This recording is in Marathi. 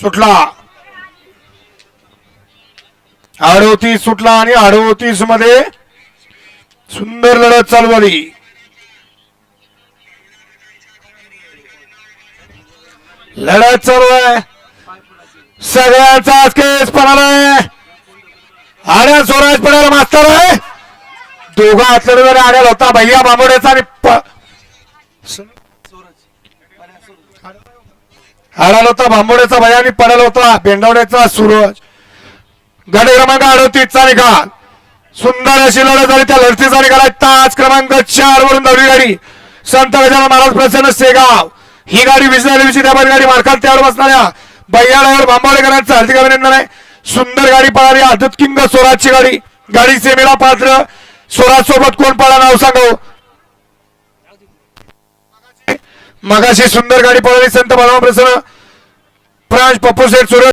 सुटला. अडोतीस सुटला आणि अडोतीसमध्ये सुंदर लढत चालू झाली लढत चालू आहे. सगळ्याचा केस पडालाय आड्या स्वराज पडायला मास्तर आहे. दोघा आतल्यावर आड्याला होता. भैया बांबोड्याचा आणि आडाला होता बांबोड्याचा भयानी पडला होता भेंडवड्याचा सूरज. गड क्रमांक अडतीसचा निकाल. सुंदर अशी लढत झाली त्या लढतीचा निकाल आहे. तास क्रमांक चार वरून धावली गाडी. संत गजानन महाराज प्रसन्न सेगाव ही गाडी विजय त्या गाडी मार्कात त्यावर बसणाऱ्या बैयाळावर बांबावडेकरांचं हार्दिक अभिनंदन आहे. सुंदर गाडी पळाली आदत किंग स्वराजची गाडी. गाडी सेमेला पात्र स्वराज सोबत कोण पळा नाव सांगू? मगाशी सुंदर गाडी पळाली संत बाळा प्रसन्न. प्रांश पप्पू शेठ सुरत.